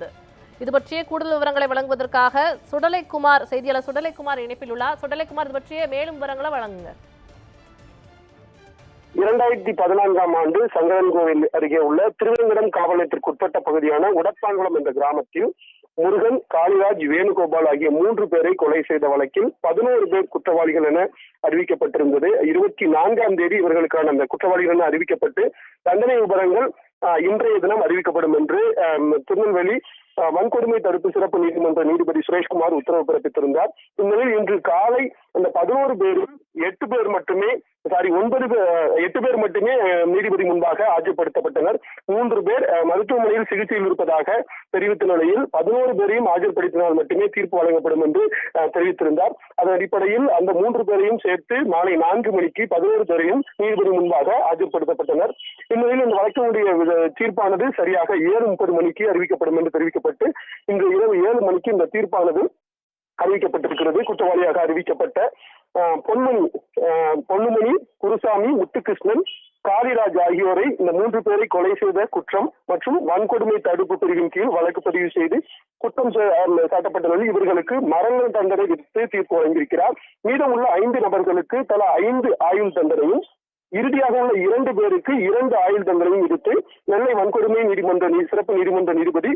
தீர்ப்பானது இது பற்றிய கூடுதல் விவரங்களை வழங்குவதற்காக சுடலைக்குமார் செய்தியாளர் சுடலைக்குமார் இணைப்பில் உள்ளார். சுடலைக்குமார் இது பற்றிய மேலும் விவரங்களை வழங்குங்க. இரண்டாயிரத்தி பதினான்காம் ஆண்டு சங்கரன் கோவில் அருகே உள்ள திருவேங்கடம் காவல் நிலையத்திற்குட்பட்ட பகுதியான உடப்பாங்குளம் என்ற கிராமத்தில் முருகன் காளிராஜ் வேணுகோபால் ஆகிய மூன்று பேரை கொலை செய்த வழக்கில் பதினோரு பேர் குற்றவாளிகள் என அறிவிக்கப்பட்டிருந்தது. இருபத்தி நான்காம் தேதி இவர்களுக்கான அந்த குற்றவாளிகள் என அறிவிக்கப்பட்டு தண்டனை விபரங்கள் இன்றைய தினம் அறிவிக்கப்படும் என்று திருநெல்வேலி ஆஹ், வன்கொடுமை தடுப்பு சிறப்பு நீதிமன்ற நீதிபதி சுரேஷ்குமார் உத்தரவு பிறப்பித்திருந்தார். இந்நிலையில் இன்று காலை அந்த பதினோரு பேரும் எட்டு பேர் மட்டுமே சாரி ஒன்பது பேர் எட்டு பேர் மட்டுமே நீதிபதி முன்பாக ஆஜர்படுத்தப்பட்டனர். மூன்று பேர் மருத்துவமனையில் சிகிச்சையில் இருப்பதாக தெரிவித்த நிலையில் பதினோரு பேரையும் ஆஜர்படுத்தினால் மட்டுமே தீர்ப்பு வழங்கப்படும் என்று அஹ், தெரிவித்திருந்தார். அதன் அடிப்படையில் அந்த மூன்று பேரையும் சேர்த்து மாலை நான்கு மணிக்கு பதினோரு பேரையும் நீதிபதி முன்பாக ஆஜர்படுத்தப்பட்டனர். இந்நிலையில் இந்த வழக்கினுடைய தீர்ப்பானது சரியாக ஏழு முப்பது மணிக்கு அறிவிக்கப்படும் என்று தெரிவிக்கப்பட்டு இன்று இரவு ஏழு மணிக்கு இந்த தீர்ப்பானது அறிவிக்கப்பட்டிருக்கிறது. குற்றவாளியாக அறிவிக்கப்பட்ட பொன்மணி பொன்னுமணி குருசாமி முத்துகிருஷ்ணன் காளிராஜ் ஆகியோரை இந்த மூன்று பேரை கொலை செய்த குற்றம் மற்றும் வன்கொடுமை தடுப்பு பிரிவின் கீழ் வழக்கு பதிவு செய்து குற்றம் சா- சாட்டப்பட்ட நிலையில் இவர்களுக்கு மரண தண்டனை விதித்து தீர்ப்பு வழங்கியிருக்கிறார். மீதமுள்ள ஐந்து நபர்களுக்கு தலா ஐந்து ஆயுள் தண்டனையும் இறுதியாக உள்ள இரண்டு பேருக்கு இரண்டு ஆயுள் தண்டனையும் விதித்து நெல்லை வன்கொடுமை நீதிமன்ற சிறப்பு நீதிமன்ற நீதிபதி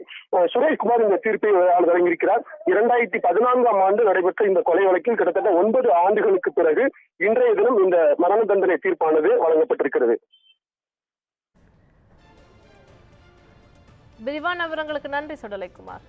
சுரேஷ்குமார் இந்த தீர்ப்பை வழங்கியிருக்கிறார். இரண்டாயிரத்தி பதினான்காம் ஆண்டு நடைபெற்ற இந்த கொலை வழக்கில் கிட்டத்தட்ட ஒன்பது ஆண்டுகளுக்கு பிறகு இன்றைய தினம் இந்த மரண தண்டனை தீர்ப்பானது வழங்கப்பட்டிருக்கிறது. விரிவான விவரங்களுக்கு நன்றி சுடலைக்குமார்